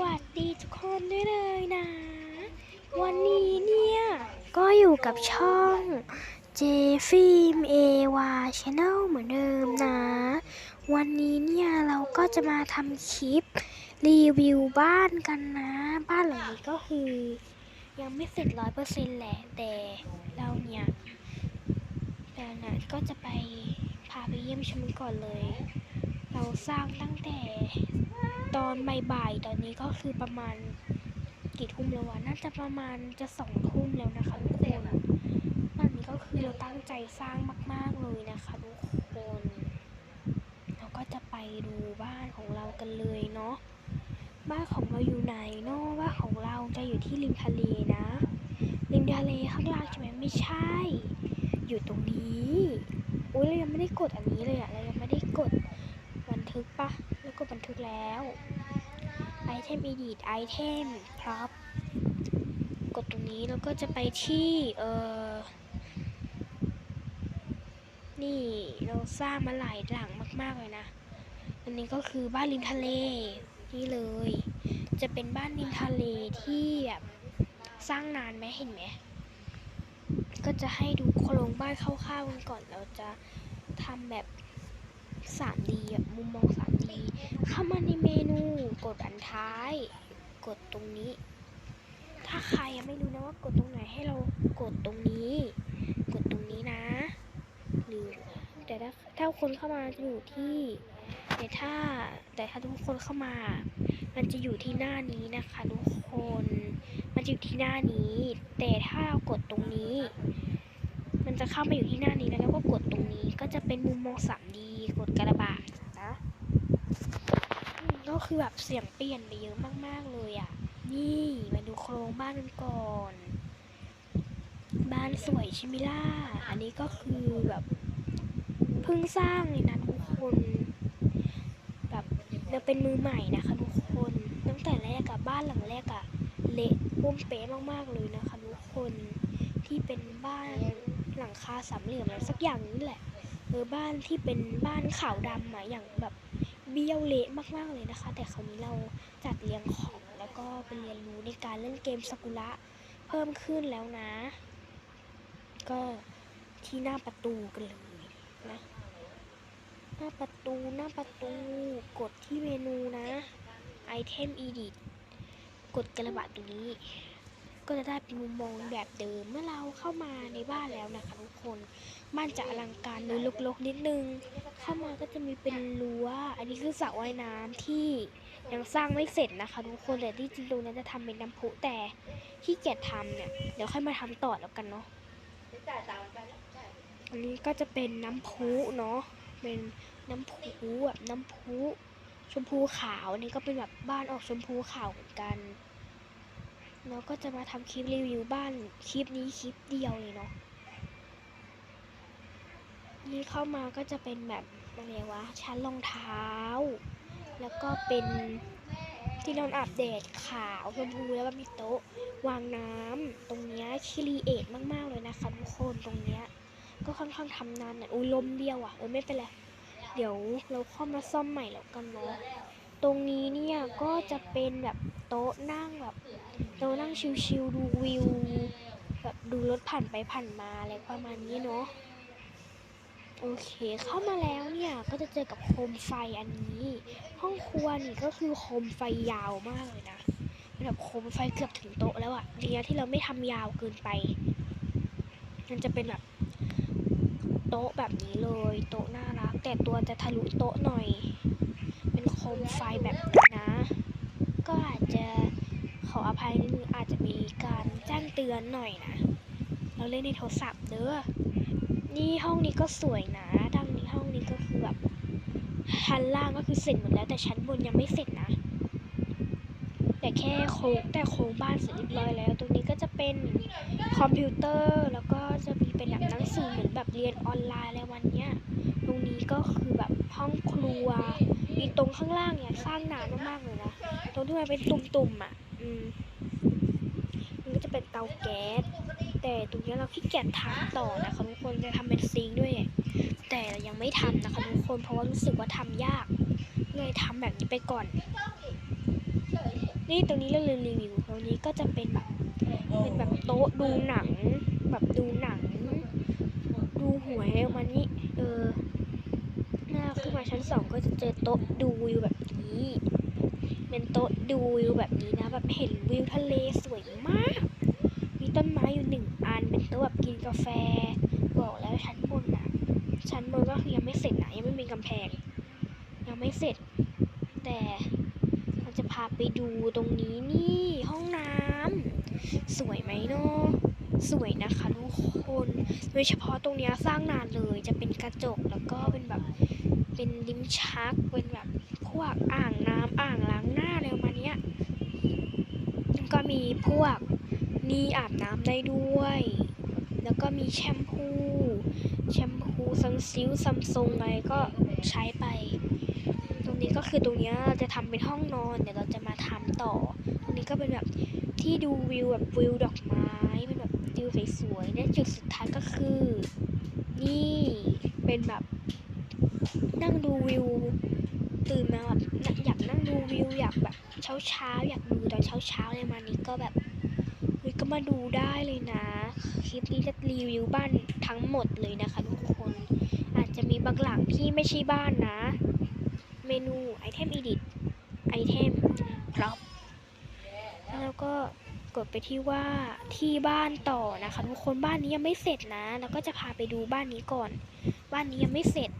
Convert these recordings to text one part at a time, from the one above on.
วัสดีทุกคนด้วยเลยนะ วันนี้เนี่ย ก็อยู่กับช่อง j f i l m a w a Channel เหมือนเดิมนะ วันนี้เนี่ย เราก็จะมาทำคลิป รีวิวบ้านกันนะ บ้านหลังนี้ก็คือ ยังไม่เสร็จร้อยเปอร์เซ็นต์แหละ แต่เราเนี่ยเราเนี่ยก็จะไปพาไปเยี่ยมชมก่อนเลย เราสร้างตั้งแต่ ตอนบ่ายๆตอนนี้ก็คือประมาณกี่ทุ่มแล้ววะน่าจะประมาณจะสองทุ่มแล้วนะคะทุกคนตอนนี้ก็คือเราตั้งใจสร้างมาก ๆเลยนะคะทุกคนเราก็จะไปดูบ้านของเรากันเลยเนาะบ้านของเราอยู่ไหนเนาะบ้านของเราจะอยู่ที่ริมทะเลนะริมทะเลข้างล่างใช่ไหมไม่ใช่ อยู่ตรงนี้อุ้ยเรายังไม่ได้กดอันนี้เลยอะเรายังไม่ได้กดบันทึกปะ แล้วก็บันทึกแล้วไอเทมอีดิทไอเทมพร็อพกดตรงนี้แล้วก็จะไปที่เออนี่เราสร้างมาหลายหลังมากๆเลยนะ อันนี้ก็คือบ้านริมทะเลนี่เลย จะเป็นบ้านริมทะเลที่แบบสร้างนานไหมเห็นไหมก็จะให้ดูโครงบ้านคร่าวๆกันก่อนเราจะทำแบบ 3D แบบมุมมอง 3D เข้ามาในเมนูกดอันท้าย กดตรงนี้ ถ้าใครยังไม่รู้นะว่ากดตรงไหนให้เรากดตรงนี้ กดตรงนี้นะ หรือแต่ถ้าถ้าคนเข้ามาจะอยู่ที่แต่ถ้าแต่ถ้าทุกคนเข้ามา มันจะอยู่ที่หน้านี้นะคะทุกคน มันจะอยู่ที่หน้านี้ แต่ถ้าเรากดตรงนี้ จะเข้ามาอยู่ที่หน้านี้แล้วแล้วก็กดตรงนี้ก็จะเป็นมุมมอง 3D กดกระบาดนะก็คือแบบเสียงเปลี่ยนไปเยอะมาก ๆ เลยอะ นี่มาดูโครงบ้านกันก่อน บ้านสวยช่ไหมล่ะอันนี้ก็คือแบบเพิ่งสร้างเลยนะทุกคน แบบเราเป็นมือใหม่นะคะทุกคน ตั้งแต่แรกอะบ้านหลังแรกอะเละปุ้มเป๊ะมากๆเลยนะคะทุกคนที่เป็นบ้าน หลังคาสามเหลี่ยมอะไรสักอย่างนี้แหละเออบ้านที่เป็นบ้านขาวดำอะอย่างแบบเบี้ยวเละมากๆเลยนะคะ แต่คราวนี้เราจัดเรียงของแล้วก็ไปเรียนรู้ในการเล่นเกมสกุระเพิ่มขึ้นแล้วนะ ก็ที่หน้าประตูกันเลยนะ หน้าประตูหน้าประตูกดที่เมนูนะไอเทม edit กดกระบะตรงนี้ ก็จะได้เป็นมุมมองแบบเดิมเมื่อเราเข้ามาในบ้านแล้วนะคะทุกคนบ้านจะอลังการดูลกๆนิดนึง เข้ามาก็จะมีเป็นรั้ว อันนี้คือสระว่ายน้ำที่ยังสร้างไม่เสร็จนะคะทุกคนแต่ที่จริงตรงนั้นจะทำเป็นน้ำพุแต่ที่เกียจทำเนี่ยเดี๋ยวค่อยมาทำต่อแล้วกันเนาะอันนี้ก็จะเป็นน้ำพุเนาะเป็นน้ำพุแบบน้ำพุชมพูขาวอันนี้ก็เป็นแบบบ้านออกชมพูขาวเหมือนกัน แล้วก็จะมาทำคลิปรีวิวบ้านคลิปนี้คลิปเดียวเลยเนาะนี่เข้ามาก็จะเป็นแบบอะไรวะชั้นรองเท้า แล้วก็เป็นที่นอนอาบแดดขาวชมพูแล้วก็มีโต๊ะ วางน้ำตรงเนี้ยคิรีเอทมากๆเลยนะคะทุกคนตรงเนี้ยก็ค่อนข้างทำนานอะอุ้ลมเดียวอะเออไม่เป็นไรเดี๋ยวเราเข้ามาซ่อมใหม่แล้วกันเนาะ ตรงนี้เนี่ยก็จะเป็นแบบโต๊ะนั่งแบบโต๊ะนั่งชิลๆดูวิวแบบดูรถผ่านไปผ่านมาอะไรประมาณนี้เนาะโอเคเข้ามาแล้วเนี่ยก็จะเจอกับโคมไฟอันนี้ ห้องครัวนี่ก็คือโคมไฟยาวมากเลยนะเป็นแบบโคมไฟเกือบถึงโต๊ะแล้วอะดีนะที่เราไม่ทำยาวเกินไป มันจะเป็นแบบโต๊ะแบบนี้เลย โต๊ะน่ารัก แต่ตัวจะทะลุโต๊ะหน่อย คมไฟแบบนี้นะ ก็อาจจะขออภัยนิดนึงอาจจะมีการแจ้งเตือนหน่อยนะ เราเล่นในโทรศัพท์เด้อนี่ห้องนี้ก็สวยนะดังนี้ห้องนี้ก็คือแบบชั้นล่างก็คือเสร็จหมดแล้วแต่ชั้นบนยังไม่เสร็จนะ แต่แค่โครงแต่โครงบ้านเสร็จเรียบร้อยแล้ว ตรงนี้ก็จะเป็นคอมพิวเตอร์แล้วก็จะมีเป็นแบบหนังสือเหมือนแบบเรียนออนไลน์อะไรวันเนี้ยตรงนี้ก็คือแบบห้องครัวีตรงข้างล่างเนี่ยสร้างนานมากๆเลยนะ ตรงที่มันเป็นตุ่มๆอะ อืม มันก็จะเป็นเตาแก๊ส แต่ตรงนี้เราขี้เกียจทำต่อนะคะทุกคนจะทำเป็นซิงด้วยแต่ยังไม่ทำนะคะทุกคน เพราะว่ารู้สึกว่าทำยาก เลยทำแบบนี้ไปก่อนนนี่ตรงนี้เราลืมรีวิวตรงนี้ก็จะเป็นแบบเป็นแบบโต๊ะดูหนัง แบบดูหนัง ดูหวยอะไรประมาณนี้ เออาขึ้นมาชั้นสองก็จะเจอโต๊ะดูวิวแบบนี้ เป็นโต๊ะดูวิวแบบนี้นะ แบบเห็นวิวทะเลสวยมาก มีต้นไม้อยู่หนึ่งอัน เป็นโต๊ะแบบกินกาแฟ บอกแล้วชั้นบนนะชั้นบนก็คือยังไม่เสร็จนะยังไม่มีกำแพง ยังไม่เสร็จ แต่เราจะพาไปดูตรงนี้นี่ห้องน้ำสวยไหมเนาะ สวยนะคะทุกคนโดยเฉพาะตรงเนี้ยสร้างนานเลยจะเป็นกระจกแล้วก็เป็นแบบเป็นลิ้มชักเป็นแบบพวกอ่างน้ำอ่างล้างหน้าอะไรประมาณเนี้ยก็มีพวกนี่อาบน้ำได้ด้วย แล้วก็มีแชมพูแชมพูซันซิลซัมซุงอะไรก็ใช้ไป ตรงนี้ก็คือตรงเนี้ยเราจะทำเป็นห้องนอนเดี๋ยวเราจะมาทำต่อ ตรงนี้ก็เป็นแบบที่ดูวิวแบบวิวดอกไม้ สวยๆและจุดสุดท้ายก็คือ นี่เป็นแบบนั่งดูวิว ตื่นมาแบบอยากนั่งดูวิวอยากแบบเช้าเช้าๆอยากดูตอนเช้าเช้าๆอะไรมานี้ก็แบบก็มาดูได้เลยนะ คลิปนี้จะรีวิวบ้านทั้งหมดเลยนะคะทุกคน อาจจะมีบางหลังที่ไม่ใช่บ้านนะ เมนูไอเทมอีดิทไอเทมพร็อพแล้วก็ กดไปที่ว่าที่บ้านต่อนะคะทุกคนบ้านนี้ยังไม่เสร็จนะแล้วก็จะพาไปดูบ้านนี้ก่อน บ้านนี้ยังไม่เสร็จ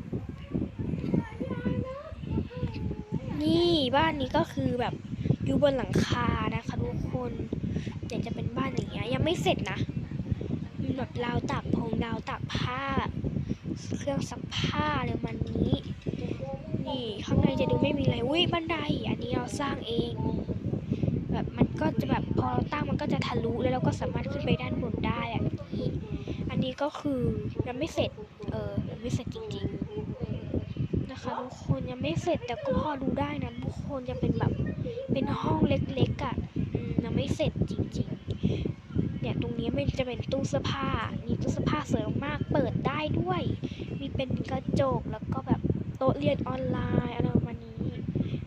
นี่บ้านนี้ก็คือแบบอยู่บนหลังคานะคะทุกคนเดี๋ยวจะเป็นบ้านอย่างเงี้ยยังไม่เสร็จนะมีแบบราวตากพงราวตากผ้า เครื่องซักผ้าอะไรมันนี้ นี่ข้างในจะดูไม่มีอะไรอุ้ยบันได อันนี้เราสร้างเอง แบบมันก็จะแบบพอเราตั้งมันก็จะทะลุแล้วเราก็สามารถขึ้นไปด้านบนได้แบบนี้อันนี้ก็คือยังไม่เสร็จ เออยังไม่เสร็จจริงๆนะคะทุกคนยังไม่เสร็จแต่ก็พอดูได้นะทุกคนจะเป็นแบบเป็นห้องเล็กๆอะ่ะยังไม่เสร็จจริง ๆ เนี่ยตรงนี้มันจะเป็นตู้เสื้อผ้านี่ตู้เสื้อผ้าสวยมากเปิดได้ด้วย มีเป็นกระจกแล้วก็แบบโต๊ะเรียนออนไลน์อะไรประมาณนี้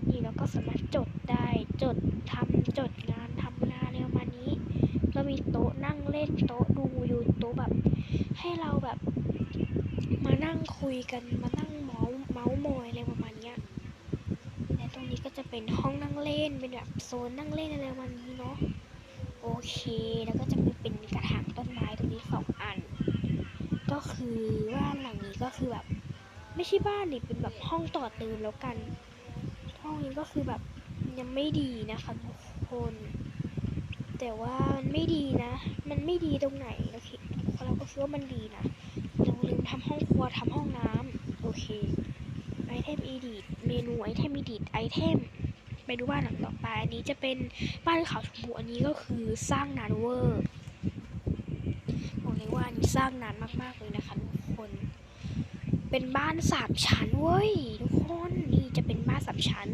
นี่เราก็สามารถจดได้ จดทำจดงานทำงานอะไรประมานี้ ก็มีโต๊ะนั่งเล่นโต๊ะดูอยู่โต๊ะแบบ ให้เราแบบ มานั่งคุยกันมานั่งเมาส์เมาส์มอยอะไรประมาณเนี้ยและตรงนี้ก็จะเป็นห้องนั่งเล่นเป็นแบบโซนนั่งเล่นอะไรประมาณนี้เนาะโอเคแล้วก็จะมีเป็นกระถางต้นไม้ตรงนี้สองอัน ก็คือว่าหลังนี้ก็คือแบบ ไม่ใช่บ้านนี่เป็นแบบห้องต่อเติมแล้วกัน ห้องนี้ก็คือแบบ ยังไม่ดีนะคะทุกคน แต่ว่ามันไม่ดีนะ มันไม่ดีตรงไหนโอเคเราก็คิดว่ามันดีนะเราลืมทำห้องครัวทำห้องน้ำโอเคไอเทมอีดิเมนูไอเทมอีดิไอเทมไปดูบ้านหลังต่อไป อันนี้จะเป็นบ้านเขาวชมพูอันนี้ก็คือสร้างนานเวอร์บอกเลยว่าอันนี้สร้างนานมากๆเลยนะคะทุกคน เป็นบ้านสามชั้นเว้ยทุกคน นี่จะเป็นบ้านสามชั้น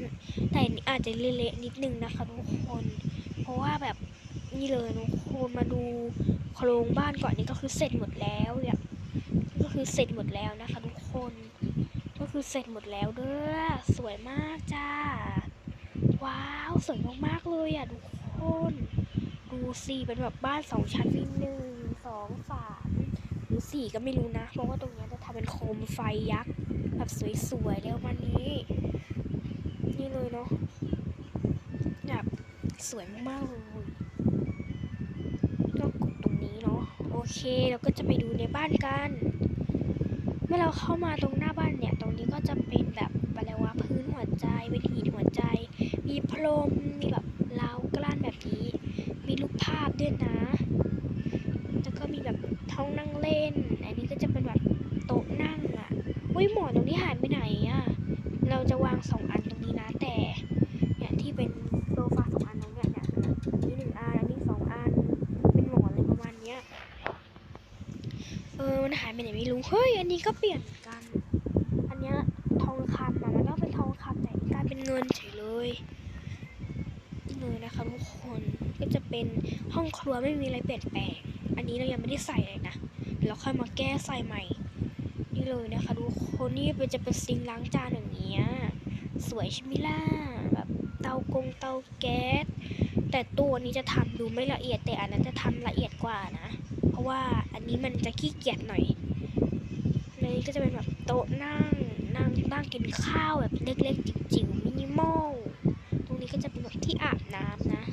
แต่อันนี้อาจจะเละๆนิดนึงนะคะทุกคน เพราะว่าแบบนี่เลยทุกคนมาดูโครงบ้านก่อนนี่ก็คือเสร็จหมดแล้วเนี่ยก็คือเสร็จหมดแล้วนะคะทุกคน ก็คือเสร็จหมดแล้วเด้อสวยมากจ้า ว้าวสวยมากๆเลยอะทุกคนดูสิเป็นแบบบ้านสองชั้นมีหนึ่งสองสามหรือสี่ก็ไม่รู้นะ เพราะว่าตรงเนี้ยจะทำเป็นโคมไฟยักษ์แบบสวยๆแล้ววันนี้ นี่เลยเนาะแบบสวยมากๆเลยก็กดตรงนี้เนาะโอเคเราก็จะไปดูในบ้านกัน เมื่อเราเข้ามาตรงหน้าบ้านเนี่ย ตรงนี้ก็จะเป็นแบบอะไรวะพื้นหัวใจเป็นหินหัวใจ มีพรมมีแบบรากล้านแบบนี้ มีรูปภาพด้วยนะแล้วก็มีแบบท้องนั่งเล่น อันนี้ก็จะเป็นแบบโต๊ะนั่งอะ่ะอุ้ยหมอนตรงนี้หายไปไหนอะ่ะ เราจะวางสองอัน นนี้ก็เปลี่ยนกัน อันนี้ทองคำอะมันต้องเป็นทองคำแต่กลายเป็นเงินเฉยเลยนี่เลยนะคะทุกคนก็จะเป็นห้องครัวไม่มีอะไรเปลี่ยนแปลง อันนี้เรายังไม่ได้ใส่เลยนะเราค่อยมาแก้ใส่ใหม่ นี่เลยนะคะทุกคนนี่เป็นจะเป็นซิงล้างจานอย่างเงี้ยสวยใช่ไหมล่ะแบบเตากงเตาแก๊สแต่ตัวนี้จะทำดูไม่ละเอียดแต่อันนั้นจะทำละเอียดกว่านะ เพราะว่าอันนี้มันจะขี้เกียจหน่อย นี้ก็จะเป็นแบบโต๊ะนั่งนั่งนั่งกินข้าวแบบเล็กๆจิ๋วๆมินิมอลตรงนี้ก็จะเป็นแบบที่อาบน้ำนะ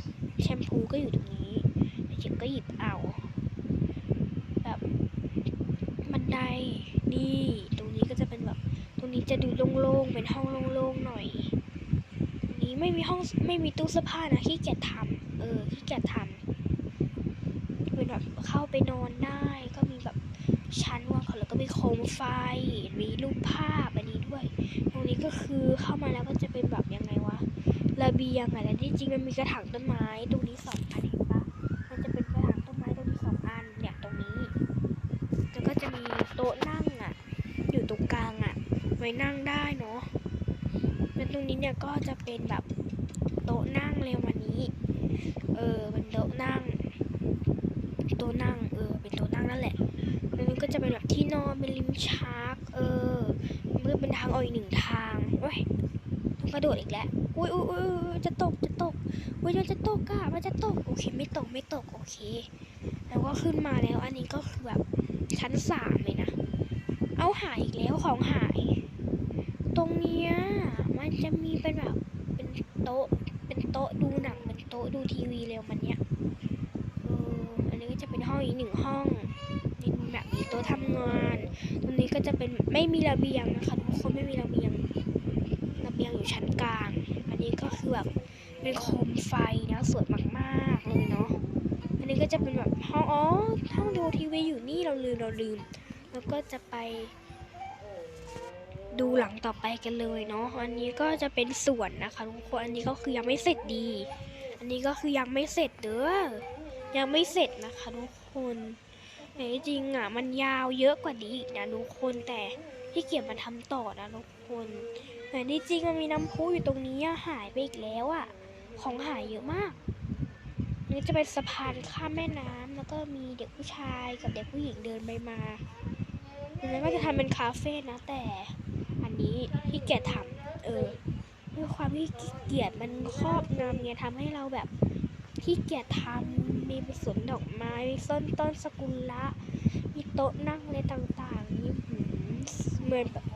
แชมพูก็อยู่ตรงนี้เดี๋ก็หยิบเอาแบบบันไดนี่ตรงนี้ก็จะเป็นแบบ ตรงนี้จะดูโล่งๆเป็นห้องโล่งๆหน่อยตรงนี้ไม่มีห้องไม่มีตู้เสื้อผ้านะขี้เกียจทำเออขี้เกียจทำเป็นแบบเข้าไปนอนได้ก็มีแบบชั้นว ก็มีโคมไฟ มีรูปภาพอันนี้ด้วย ตรงนี้ก็คือเข้ามาแล้วก็จะเป็นแบบยังไงวะ ระเบียงอะแต่ที่จริงมันมีกระถางต้นไม้ ตรงนี้สองอันเห็นปะมันจะเป็นกระถางต้นไม้ตรงนี้สองอันเนี่ยตรงนี้ แล้วก็จะมีโต๊ะนั่งอะอยู่ตรงกลางอะไว้นั่งได้เนาะแล้วตรงนี้เนี่ยก็จะเป็นแบบโต๊ะนั่งเร็ววันนี้ เออเป็นโต๊ะนั่งโต๊ะนั่ง เออ เป็นโต๊ะนั่งนั่นแหละ มันก็จะเป็นแบบที่นอนเป็นริมชักเออมันก็เป็นทางออกอีกหนึ่งทางเว้ยต้องกระโดดอีกแล้วอุ้ยอุ้ยอุ้ยอุ๊ยจะตกจะตกอุ้ยมันจะตกอะมันจะตกโอเคไม่ตกไม่ตกโอเค แล้วก็ขึ้นมาแล้ว อันนี้ก็คือแบบชั้นสามเลยนะ เอาหายอีกแล้วของหาย ตรงเนี้ยมันจะมีเป็นแบบเป็นโต๊ะเป็นโต๊ะดูหนังเป็นโต๊ะดูทีวีเร็วมันเนี้ยเอออันนี้ก็จะเป็นห้องอีกหนึ่งห้อง แบบมีโต๊ะทำงานตรงนี้ก็จะเป็นไม่มีระเบียงนะคะทุกคนไม่มีระเบียงระเบียงอยู่ชั้นกลาง อันนี้ก็คือแบบเป็นโคมไฟนะสวยมากๆเลยเนาะอันนี้ก็จะเป็นแบบห้องอ๋อห้องดูทีวีอยู่นี่เราลืมเราลืม แล้วก็จะไป ดูหลังต่อไปกันเลยเนาะอันนี้ก็จะเป็นสวนนะคะทุกคนอันนี้ก็คือยังไม่เสร็จดี อันนี้ก็คือยังไม่เสร็จเด้อยังไม่เสร็จนะคะทุกคน แต่จริงอะ มันยาวเยอะกว่านี้อีกนะทุกคนแต่ที่เกียจมาทำต่อนะทุกคนแต่ที่จริงมันมีน้ำพุอยู่ตรงนี้หายไปอีกแล้วอะ ของหายเยอะมากนี่จะเป็นสะพานข้ามแม่น้ำแล้วก็มีเด็กผู้ชายกับเด็กผู้หญิงเดินไปมาดังนั้นก็จะทำเป็นคาเฟ่นะแต่ อันนี้ที่เกียจทำเออด้วยความที่เกียจมันครอบงำเนี่ยทำให้เราแบบที่เกียจทำ มีสวนดอกไม้ มีต้นต้นสกุลละมีโต๊ะนั่งอะไรต่างๆนี่หืมเหมือนแบบ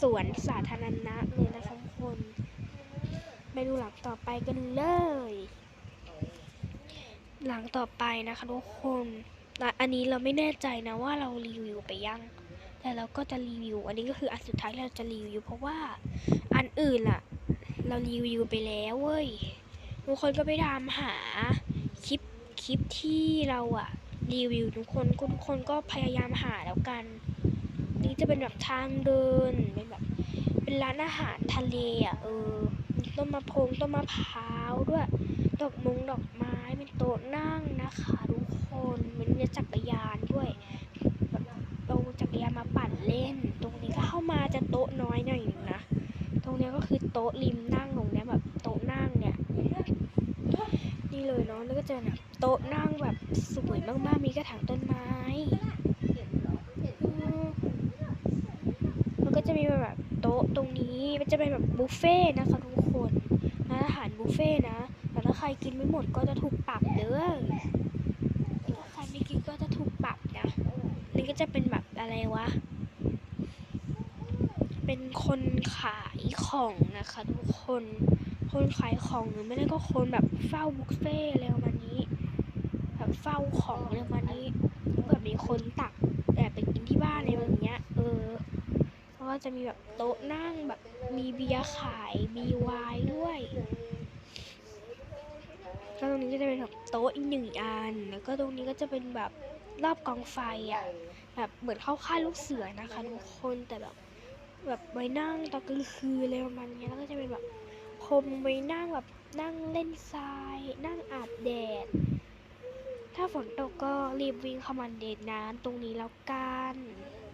สวนสาธารณะเลยนะคะทุกคน ไปดูหลังต่อไปกันเลย หลังต่อไปนะคะทุกคนและอันนี้เราไม่แน่ใจนะว่าเรารีวิวไปยังแต่เราก็จะรีวิว อันนี้ก็คืออันสุดท้ายเราจะรีวิว เพราะว่าอันอื่นล่ะ เรารีวิวไปแล้วเว้ยทุกคนก็ไปตามหา ลิปคลิปที่เราอะรีวิวทุกคนทุกคนก็พยายามหาแล้วกัน นี่จะเป็นแบบทางเดินเป็นแบบ เป็นร้านอาหารทะเลอะเออต้นมะพงต้นมะพร้าวด้วยดอกมงดอกไม้เป็นโต๊ะนั่งนะคะทุกคนมันมีจักรยานด้วยแบบเอาจักรยานมาปั่นเล่น ตรงนี้ก็เข้ามาจะโต๊ะน้อยหน่อยนะ ตรงนี้ก็คือโต๊ะริมนั่งตรงนี้แบบโต๊ะนั่งเนี่ย นี่เลยเนาะแล้วก็จะแบบโต๊ะนั่งแบบสวยมากๆ มีกระถางต้นไม้มแล้วก็จะมีแบบโต๊ะตรงนี้มันจะเป็นแบบบุฟเฟ่นะคะทุกคนร้านอาหารบุฟเฟ่นะแต่ถ้าใครกินไม่หมดก็จะถูกปรับเด้อถ้าใครไม่กินก็จะถูกปรับนะนี่ก็จะเป็นแบบอะไรวะเป็นคนขายของนะคะทุกคน คนขายของหรือไม่ได้ก็คนแบบเฝ้าบุฟเฟ่ต์อะไรประมาณนี้ แบบเฝ้าของอะไรประมาณนี้แบบมีคนตักแต่ไปกินที่บ้านอะไรแบบเนี้ย เออแล้วก็จะมีแบบโต๊ะนั่งแบบมีเบียร์ขายมีไวน์ด้วยแล้วตรงนี้ก็จะเป็นแบบโต๊ะอีกหนึ่งอัน แล้วก็ตรงนี้ก็จะเป็นแบบรอบกองไฟอะ แบบเหมือนเข้าค่ายลูกเสือนะคะทุกคนแต่แบบแบบไว้นั่งตอนกลางคืนอะไรประมาณนี้แล้วก็จะเป็นแบบ มไว้นั่งแบบนั่งเล่นทราย นั่งอาบแดด ถ้าฝนตกก็รีบวิ่งเข้ามาเดดน้ำตรงนี้แล้วกัน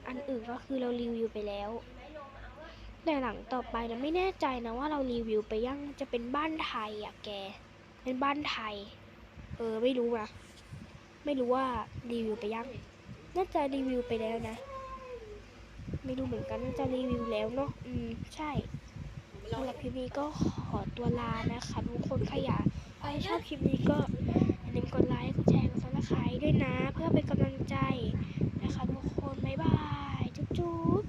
อันอื่นก็คือเรารีวิวไปแล้ว แต่หลังต่อไปนะไม่แน่ใจนะว่าเรารีวิวไปยังจะเป็นบ้านไทยอะแก เป็นบ้านไทย เออไม่รู้นะไม่รู้ว่ารีวิวไปยังน่าจะรีวิวไปแล้วนะ ไม่รู้เหมือนกันน่าจะรีวิวแล้วเนาะ อืม ใช่ สำหรับคลิปนี้ก็ขอตัวลานะคะทุกคนขยะใครชอบคลิปนี้ก็อย่าลืมกดไลค์กดแชร์กดซับสไครต์ด้วยนะ เพื่อเป็นกำลังใจนะคะทุกคน บ๊ายบาย จุ๊บ